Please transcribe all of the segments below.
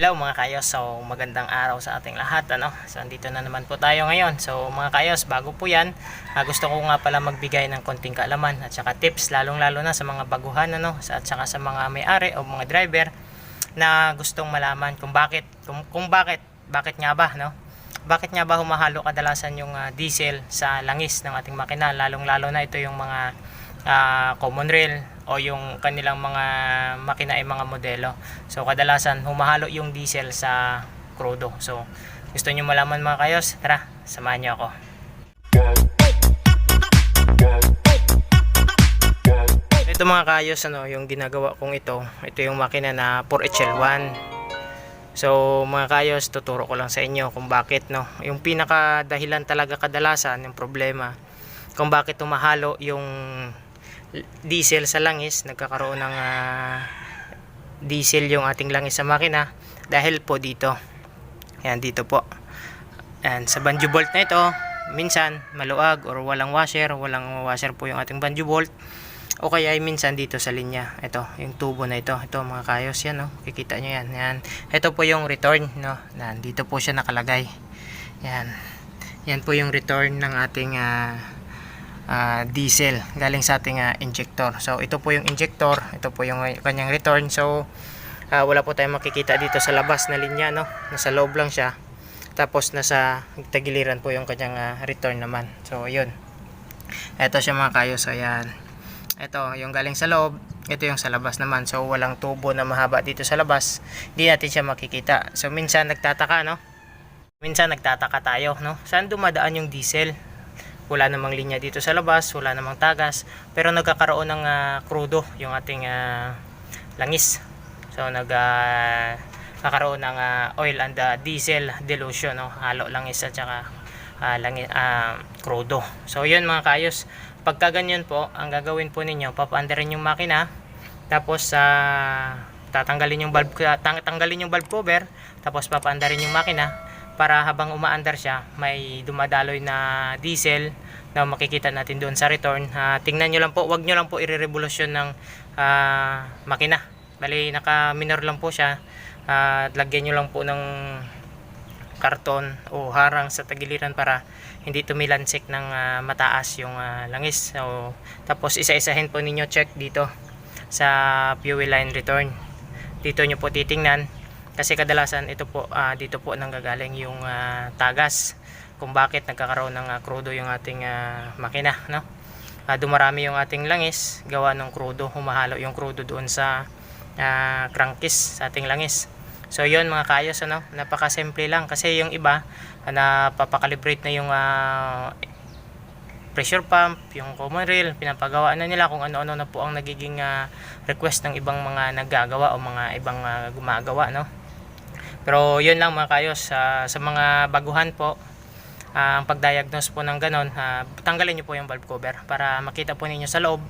Hello mga kayos, so magandang araw sa ating lahat ano. So andito na naman po tayo ngayon. So mga kayos, bago po 'yan, ah, gusto ko nga pala magbigay ng konting kaalaman at saka tips lalong-lalo na sa mga baguhan ano, at saka sa mga may-ari o mga driver na gustong malaman kung bakit kung, kung bakit bakit nga ba no? Bakit nga ba humahalo kadalasan yung ah, diesel sa langis ng ating makina lalong-lalo na ito yung mga ah, common rail o yung kanilang mga makina ay mga modelo. So kadalasan humahalo yung diesel sa crudo. So gusto niyo malaman mga kayos? Tara, samahan niyo ako. Ito mga kayos ano, yung ginagawa kong ito, ito yung makina na 4HL1. So mga kayos, tuturo ko lang sa inyo kung bakit no. Yung pinaka dahilan talaga kadalasan yung problema kung bakit tumahalo yung diesel sa langis, nagkakaroon ng ah, diesel yung ating langis sa makina dahil po dito. Yan dito po. Yan sa banjo bolt na ito, minsan maluag or walang washer, walang washer po yung ating banjo bolt. O kaya ay minsan dito sa linya. Ito, yung tubo na ito. Ito mga kayos yan, no. Kikita nyo yan. Yan. Ito po yung return, no. Yan, dito po siya nakalagay. Yan. Yan po yung return ng ating ah, ah, diesel galing sa ating ah, injector. So ito po yung injector, ito po yung kanyang return. So ah, wala po tayong makikita dito sa labas na linya no. Nasa loob lang siya. Tapos nasa tagiliran po yung kanyang ah, return naman. So yun. Ito siya mga kayo. So yan. Ito yung galing sa loob. Ito yung sa labas naman. So walang tubo na mahaba dito sa labas. Hindi natin siya makikita. So minsan nagtataka no. Minsan nagtataka tayo no. Saan dumadaan yung diesel? Wala namang linya dito sa labas, wala namang tagas, pero nagkakaroon ng ah, krudo yung ating ah, langis. So nag kakaroon ng ah, oil and ah, diesel dilution, no? halo langis at saka ah, langi, ah, krudo. So yun mga kayos, pagka ganyan po, ang gagawin po ninyo, papaandarin yung makina, tapos sa tatanggalin yung bulb tang, tanggalin yung bulb cover, tapos papaandarin yung makina para habang umaandar siya, may dumadaloy na diesel na makikita natin doon sa return. Ah, tingnan nyo lang po, wag nyo lang po i-revolusyon ng ah, makina. Bali, naka-minor lang po siya. Ah, lagyan nyo lang po ng karton o harang sa tagiliran para hindi tumilansik ng ah, mataas yung ah, langis. So, tapos isa-isahin po ninyo check dito sa fuel line return. Dito nyo po titingnan kasi kadalasan ito po ah, dito po nanggagaling yung ah, tagas. Kung bakit nagkakaroon ng ah, krudo yung ating ah, makina no? Ah, dumarami yung ating langis gawa ng krudo humahalo yung krudo doon sa ah, crankcase sa ating langis. So yun mga kayos ano? Napaka simple lang. Kasi yung iba ah, napapakalibrate na yung ah, pressure pump, yung common rail, pinapagawa na nila kung ano-ano na po ang nagiging ah, request ng ibang mga naggagawa o mga ibang ah, gumagawa, no? Pero yun lang mga kayos, sa sa mga baguhan po, ah, ang pagdiagnose po ng ganon, ah, tanggalin nyo po yung valve cover para makita po ninyo sa loob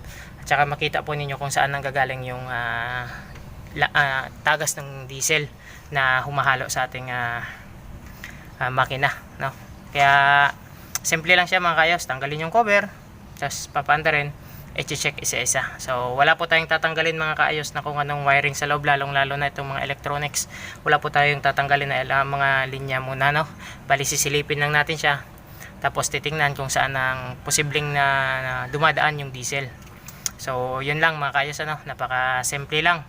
at saka makita po ninyo kung saan nanggagaling yung ah, la- ah, tagas ng diesel na humahalo sa ating ah, ah, makina, no? Kaya simple lang siya mga kayos, tanggalin yung cover, tapos papanda rin, i-check isa-isa. So, wala po tayong tatanggalin mga kaayos na kung anong wiring sa loob, lalong-lalo na itong mga electronics. Wala po tayong tatanggalin na mga linya muna, no? Bali, sisilipin lang natin siya. Tapos, titingnan kung saan ang posibleng na, na dumadaan yung diesel. So, yun lang mga kaayos, ano? Napaka-simple lang.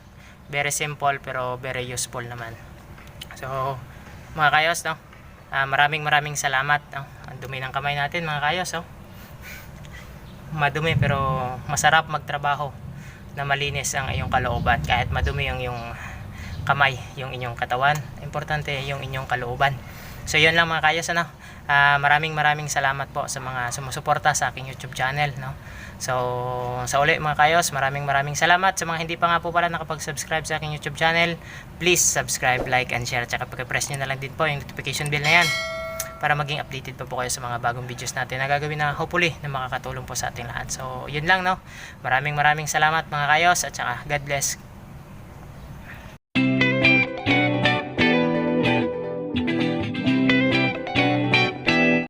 Very simple, pero very useful naman. So, mga kayos, no? Ah, maraming maraming salamat. No? Ang dumi ng kamay natin, mga kayos. Oh. Madumi pero masarap magtrabaho na malinis ang iyong kalooban. Kahit madumi yung, yung kamay, yung inyong katawan. Importante yung inyong kalooban. So, yun lang mga kayos. Ano? Ah, maraming maraming salamat po sa mga sumusuporta sa aking YouTube channel. No? So, sa uli mga kayos, maraming maraming salamat. Sa mga hindi pa nga po pala nakapag-subscribe sa aking YouTube channel, please subscribe, like, and share. Tsaka pag-press nyo na lang din po yung notification bell na yan para maging updated pa po kayo sa mga bagong videos natin na gagawin na hopefully na makakatulong po sa ating lahat. So, yun lang no. Maraming maraming salamat mga kayos at saka God bless.